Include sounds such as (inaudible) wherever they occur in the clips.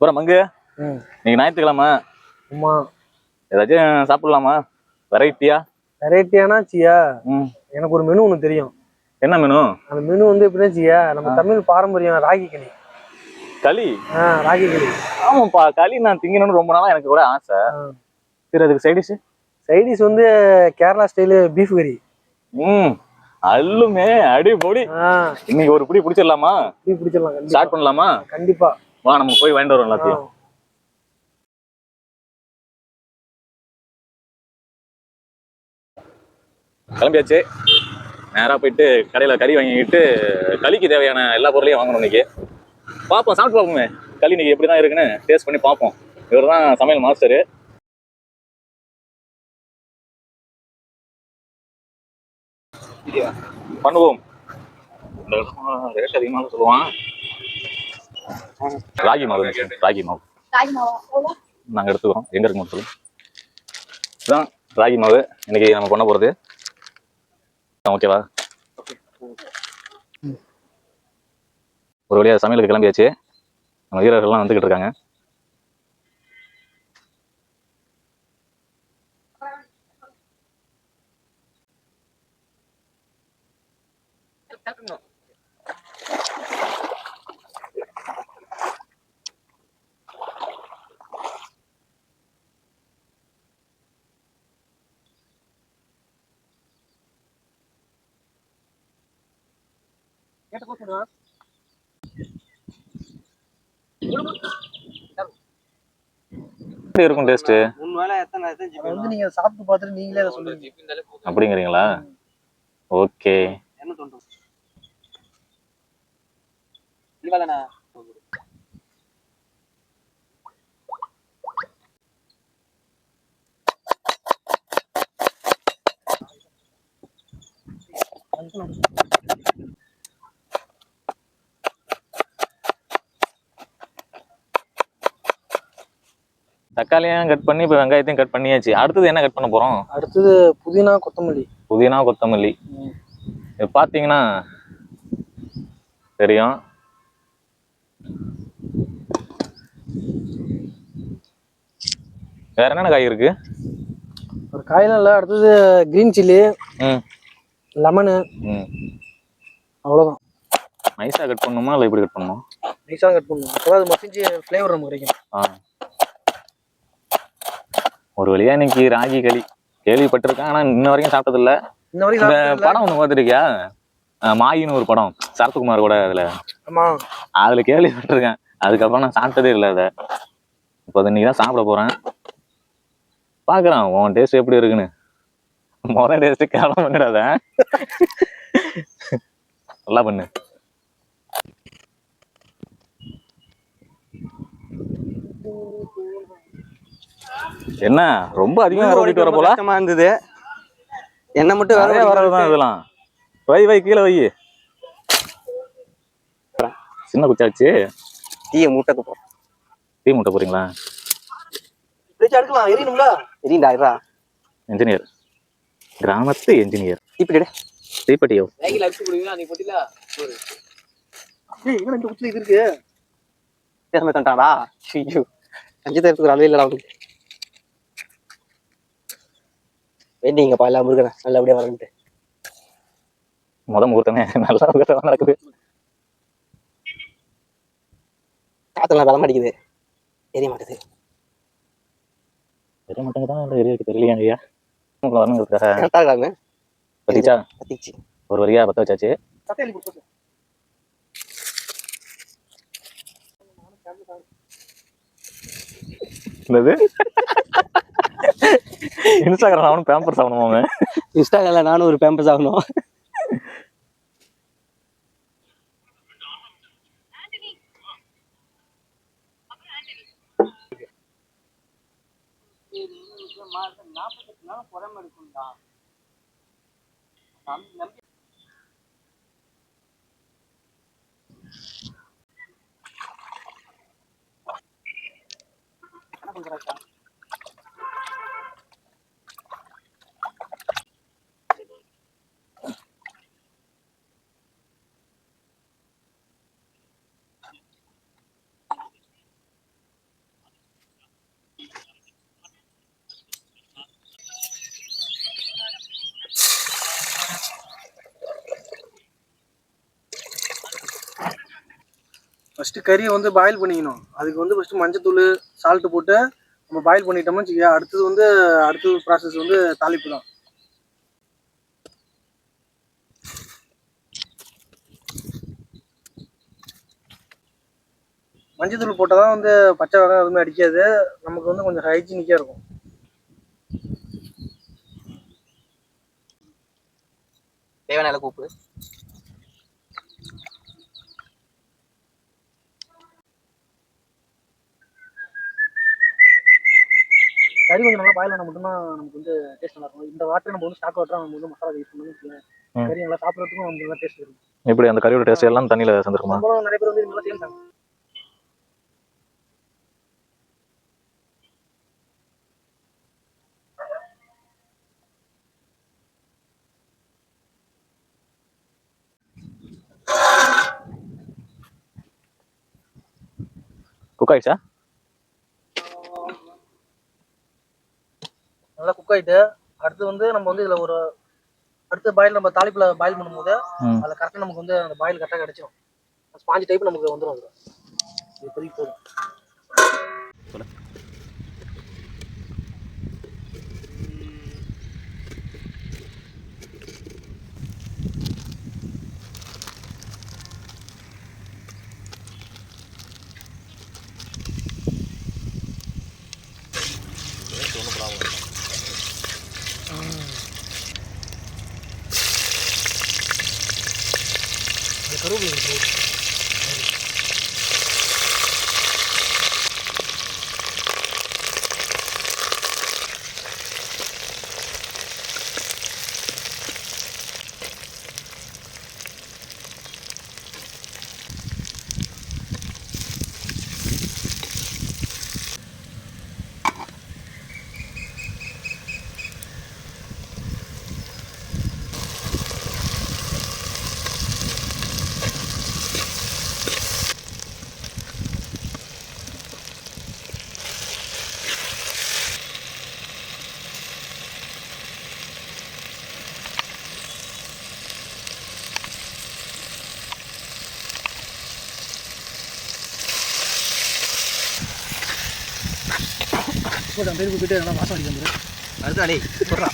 அப்புறம் மங்கு. இன்னைக்கு ஞாயிற்றுக்கிழமை. ஆமா. ஏதாச்சும் சாப்பிடலாமா? வெரைட்டியா? வெரைட்டியானா சியா? எனக்கு ஒரு மெனு ஒன்று தெரியும். என்ன மெனு? அந்த மெனு வந்து எப்படின்னா சியா நம்ம தமிழ் பாரம்பரியம் ராகி களி? களி ஆ ராகி களி ஆமாப்பா களி நான் திங்கணும்னு ரொம்ப நாளா எனக்கு கூட ஆசை. சரி அதுக்கு சைடிஷ் சைடிஷ் வந்து கேரளா ஸ்டைலு பீஃப் கறி ம். அள்ளுமே அடி பொடி இன்னைக்கு ஒரு பிடி பிடிச்சிடலாமா? பீஃப் பிடிச்சிடலாம் ஸ்டார்ட் பண்ணலாமா? கண்டிப்பா. வா நம்ம போய் வாங்கிட்டு வரோம். எல்லாத்தையும். கிளம்பியாச்சு. நேரா போயிட்டு கடையில கறி வாங்கிக்கிட்டு களிக்கு தேவையான எல்லா பொருளையும் வாங்கணும் இன்னைக்கு. பார்ப்போம் சாப்பிட்டு பார்ப்போமே. களி இன்னைக்கு எப்படி தான் இருக்குன்னு டேஸ்ட் பண்ணி பார்ப்போம். இவர் தான் சமையல் மாஸ்டரு பண்ணுவோம். ரேட் அதிகமாக சொல்லுவான். ராகி மாவு ராகி மாவு. ராகி மாவா? எவ்வளோ நாங்கள் எடுத்துக்கிறோம். எங்க இருக்கு மட்டும் சொல்லுங்க. இதுதான் ராகி மாவு. இன்னைக்கு நம்ம பண்ண போறது. ஓகேவா ஒரு வழியா சமையலுக்கு கிளம்பியாச்சு. நம்ம வீரர்கள்லாம் வந்துகிட்டு இருக்காங்க. எப்படி இருக்கும் டேஸ்ட் வந்து நீங்க சாப்பிட்டு பார்த்துட்டு நீங்களே அதை சொல்லுங்க. அப்படிங்கிறீங்களா? ஓகே. என்ன தோன்றும் தக்காளியும் கட் பண்ணி இப்போ வெங்காயத்தையும் கட் பண்ணியாச்சு. அடுத்தது என்ன கட் பண்ண போறோம்? அடுத்தது புதினா கொத்தமல்லி. புதினா கொத்தமல்லி. இது பார்த்தீங்கன்னா தெரியும். வேற என்னென்ன காய் இருக்கு? ஒரு காயெல்லாம் இல்லை. அடுத்தது கிரீன் சில்லி ம். லெமனு ம். அவ்வளோதான் நைஸாக கட் பண்ணணுமா இல்லை இப்படி கட் பண்ணணுமா நைஸாக கட் பண்ணணும் அப்போ அது மசிஞ்சு ஃப்ளேவர் நமக்கு கிடைக்கும். ஆ. ஒரு வழியா இன்னைக்கு ராகி களி. கேள்விப்பட்டிருக்கேன் ஆனால் இன்ன வரைக்கும் சாப்பிட்டதில்ல. இன்ன வரைக்கும் இந்த? படம் ஒன்று பார்த்துருக்கியா? மாயின்னு ஒரு படம் சரத்குமார் கூட அதில். ஆமா. அதில் கேள்விப்பட்டிருக்கேன். அதுக்கப்புறம் நான் சாப்பிட்டதே இல்லை அதை. இப்போ இன்னைக்கு தான் சாப்பிட போகிறேன் பார்க்குறேன் உன் டேஸ்ட் எப்படி இருக்குன்னு. மொதல் டேஸ்ட்டு கேவலம் பண்ணிடாத. நல்லா பண்ணு. என்ன? ரொம்ப அதிகமாக வர ஓட்டிட்டு வர போல? இருந்தது. என்ன மட்டும் நிறைய வர வரதுதான் இதெல்லாம். வை வை கீழே வை. சின்ன குச்சாச்சு. தீய மூட்டக்கு போறோம் டீ மூட்டை போறீங்களா? அடுக்கலாம் எரியணும்ல? தெரியுண்டா இதா இன்ஜினியர் கிராமத்து இன்ஜினியர் இப்படி. தீப்பெட்டியோ? ஏய் என்ன இந்த குச்சில இது இருக்கு. பேசாம தண்டாடா ஐயோ. அஞ்சு தரத்துக்கு அளவு இல்லடா அவனுக்கு. வேண்டிங்கப்பா எல்லாம் முருகனை நல்லபடியா வரன்ட்டு முத முகூர்த்தமே. நல்லா முகூர்த்தம் நடக்குது. காத்தெல்லாம் பலம் அடிக்குது. தெரிய மாட்டேது. தெரிய மாட்டேங்க தான் இல்லை எரிய தெரியலையா ஐயா உங்களை வரணுங்கிறதுக்காக கரெக்டா இருக்காங்க. பத்திச்சா? பத்திச்சு. ஒரு வரியா பத்த வச்சாச்சு. என்னது? (laughs) இன்ஸ்டாகிராம் அவனும் பேம்பர்ஸ் ஆகணும் அவன்? இன்ஸ்டாகிராம்ல நானும் ஒரு பேம்பர் ஆகணும். நாற்பத்தெட்டு நாள் புறம்பு இருக்கும்டா ஃபஸ்ட்டு கறியை வந்து பாயில் பண்ணிக்கணும். அதுக்கு வந்து ஃபஸ்ட்டு மஞ்சத்தூள் சால்ட்டு போட்டு நம்ம பாயில் பண்ணிட்டோம்னு வச்சுக்கோங்க அடுத்தது வந்து அடுத்தது ப்ராசஸ் வந்து தாளிப்பு தான். மஞ்சத்தூள் போட்டால் தான் வந்து பச்சை வகை எதுவுமே அடிக்காது. நமக்கு வந்து கொஞ்சம் ஹைஜீனிக்காக இருக்கும். தேவையான அளவுக்கு உப்பு. கறி கொஞ்சம் நல்லா பாயில் மட்டும்தான் நமக்கு வந்து டேஸ்ட் நல்லா இருக்கும். இந்த வாட்டர் நம்ம வந்து ஸ்டாக் வாட்டர் நம்ம வந்து மசாலா யூஸ் பண்ணி ம். கறி நல்லா சாப்பிட்றதுக்கும் நமக்கு நல்லா டேஸ்ட் இருக்கும். எப்படி அந்த கறியோட டேஸ்ட் எல்லாம் தண்ணியில சேர்ந்துருக்குமா? நிறைய பேர் வந்து நல்லா செய்யறாங்க குக் ஆயிடுச்சா நல்லா குக் ஆயிட்டு அடுத்து வந்து நம்ம வந்து இதுல ஒரு அடுத்து பாயில் நம்ம தாளிப்புல பாயில் பண்ணும்போது. அதுல கரெக்டாக நமக்கு வந்து அந்த பாயில் கரெக்டாக கிடைச்சிடும் ஸ்பாஞ்ச் டைப் நமக்கு வந்துடும் அதுல. இது இப்போதைக்கு போதும். அது கருவேப்பிலை போட்டு அந்த பேர் கொடுத்துட்டு நல்லா வாசம் அடிக்க வந்துடும் அதுதான் டேய் சொல்றா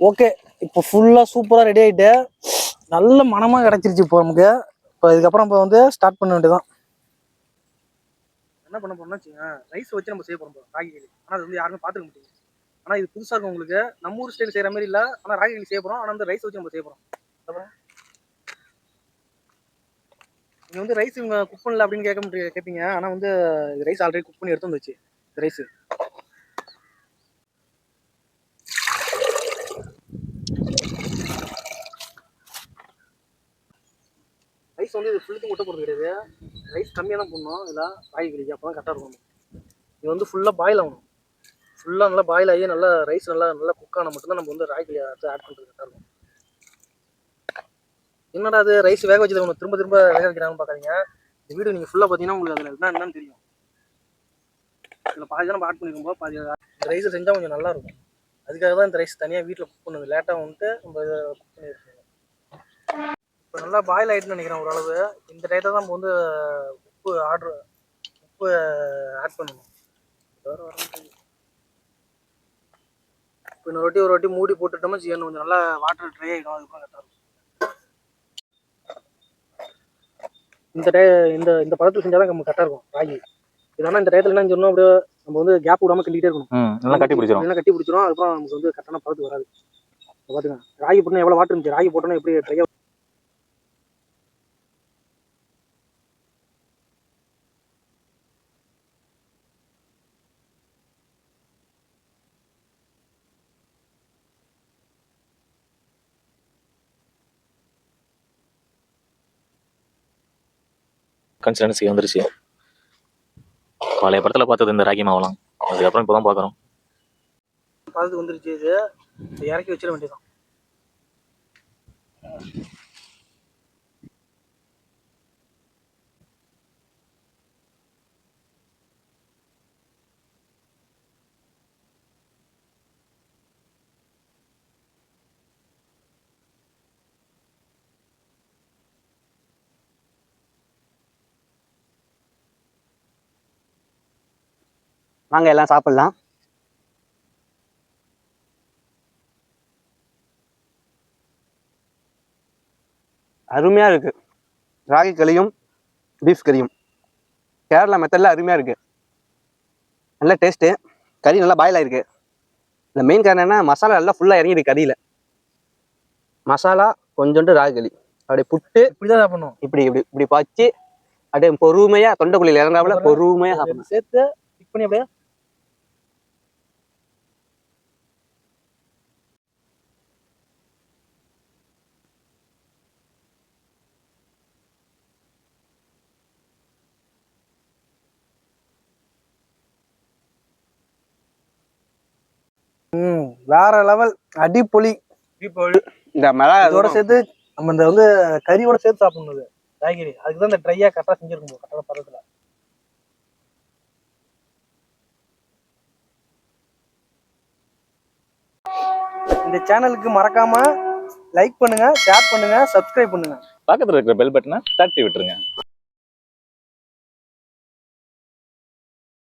ஓகே இப்போ ஃபுல்லாக சூப்பராக ரெடி ஆகிட்டு நல்ல மனமாக கிடச்சிருச்சு இப்போ நமக்கு. இப்போ இதுக்கப்புறம் இப்போ வந்து ஸ்டார்ட் பண்ண வேண்டியதான் என்ன பண்ண போறோம்னா ரைஸ் வச்சு நம்ம செய்ய போகிறோம் ராகி களி. ஆனால் அது வந்து யாருமே பார்த்துக்க முடியாது ஆனால் இது புதுசாக இருக்கும் உங்களுக்கு. நம்ம ஊர் ஸ்டைல் செய்கிற மாதிரி இல்லை ஆனால் ராகி களி செய்ய போகிறோம் ஆனால் வந்து ரைஸ் வச்சு நம்ம செய்ய போகிறோம் நீங்கள் வந்து ரைஸ் இவங்க குக் பண்ணல அப்படின்னு கேட்க முடியும் கேட்பீங்க ஆனால் வந்து ரைஸ் ஆல்ரெடி குக் பண்ணி எடுத்து வந்துச்சு ரைஸ் ரைஸ் வந்து இது ஃபுல்லுக்கும் முட்டை போடுறது கிடையாது. ரைஸ் கம்மியாக தான் போடணும். இதில் காய்கறிக்கு அப்போ தான் கரெக்டாக இருக்கும் இது வந்து ஃபுல்லாக பாயில் ஆகணும். ஃபுல்லாக நல்லா பாயில் ஆகி நல்லா ரைஸ் நல்லா நல்லா குக் ஆனால் மட்டும்தான் நம்ம வந்து ராகி அடுத்து ஆட் பண்ணுறது கரெக்டாக இருக்கும். என்னடா அது ரைஸ் வேக வச்சது ஒன்று திரும்ப திரும்ப வேக வைக்கிறாங்கன்னு பார்க்காதீங்க. இந்த வீடியோ நீங்கள் ஃபுல்லாக பார்த்தீங்கன்னா உங்களுக்கு அதில் என்ன என்னன்னு தெரியும். இதில் பாதி தான் நம்ம ஆட் பண்ணிருக்கோம் பாதி இந்த ரைஸ் செஞ்சால் கொஞ்சம் நல்லாயிருக்கும் அதுக்காக தான் இந்த ரைஸ் தனியாக வீட்டில் குக் பண்ணுது. லேட்டாக வந்துட்டு நம்ம இதை குக் பண்ணிடுறோம் இப்போ நல்லா பாயில் ஆகிட்டுன்னு நினைக்கிறேன் ஓரளவு. இந்த டயத்தை தான் நம்ம வந்து உப்பு ஆர்டர் உப்பு ஆட் பண்ணணும். இப்போ இன்னொரு வாட்டி ஒரு வாட்டி மூடி போட்டுட்டோம்னா செய்யணும் கொஞ்சம் நல்லா வாட்டர் ட்ரை ஆகிடும் அதுக்கப்புறம் கரெக்டாக இருக்கும். இந்த டே இந்த இந்த பதத்தில் செஞ்சால் தான் நம்ம கரெக்டாக இருக்கும் ராகி. இதனால் இந்த டயத்தில் என்ன சொன்னோம் அப்படியே நம்ம வந்து கேப் விடாம கிண்டிகிட்டே இருக்கணும். நல்லா கட்டி பிடிச்சிரும். இல்லைன்னா கட்டி பிடிச்சிரும் அதுக்கப்புறம் நமக்கு வந்து கரெக்டான பதத்துக்கு வராது. பார்த்துங்க ராகி போட்டோன்னா எவ்வளோ வாட்டர் இருந்துச்சு? ராகி போட்டோன்னா எப்படி ட்ரை கன்சிஸ்டன்சி வந்துருச்சு? பழைய படத்தில் பார்த்தது இந்த ராகி மாவலாம் அதுக்கப்புறம் இப்போ தான் பார்க்குறோம். பதத்துக்கு வந்துருச்சு இது. இறக்கி வச்சிட வேண்டியதான் வாங்க எல்லாம் சாப்பிடலாம். அருமையா இருக்கு. ராகி களியும் பீஃப் கறியும் கேரளா மெத்தடில் அருமையா இருக்கு. நல்ல டேஸ்ட்டு கறி நல்லா பாயில் ஆயிருக்கு. இந்த மெயின் காரணம் என்ன மசாலா நல்லா ஃபுல்லாக இறங்கிருக்கு கறியில். மசாலா கொஞ்சோண்டு ராகி களி. அப்படியே புட்டு இப்படி தான் சாப்பிடணும். இப்படி இப்படி இப்படி பச்சு அப்படியே பொறுமையா தொண்டைக்குழியில் இறங்காப்புல பொறுமையா சாப்பிடணும். சேர்த்து பண்ணி அப்படியே ம் வேற லெவல் அடிப்பொலி. அடிப்பொலி. இந்த மிளகா அதோட சேர்த்து நம்ம இந்த வந்து கறியோட சேர்த்து சாப்பிடணும் காய்கறி. அதுக்கு தான் இந்த ட்ரையாக கரெக்டாக செஞ்சிருக்கும் கரெக்டான பதத்தில். இந்த சேனலுக்கு மறக்காம லைக் பண்ணுங்க ஷேர் பண்ணுங்க சப்ஸ்கிரைப் பண்ணுங்க. பக்கத்தில் இருக்கிற பெல் பட்டனை தட்டி விட்டுருங்க.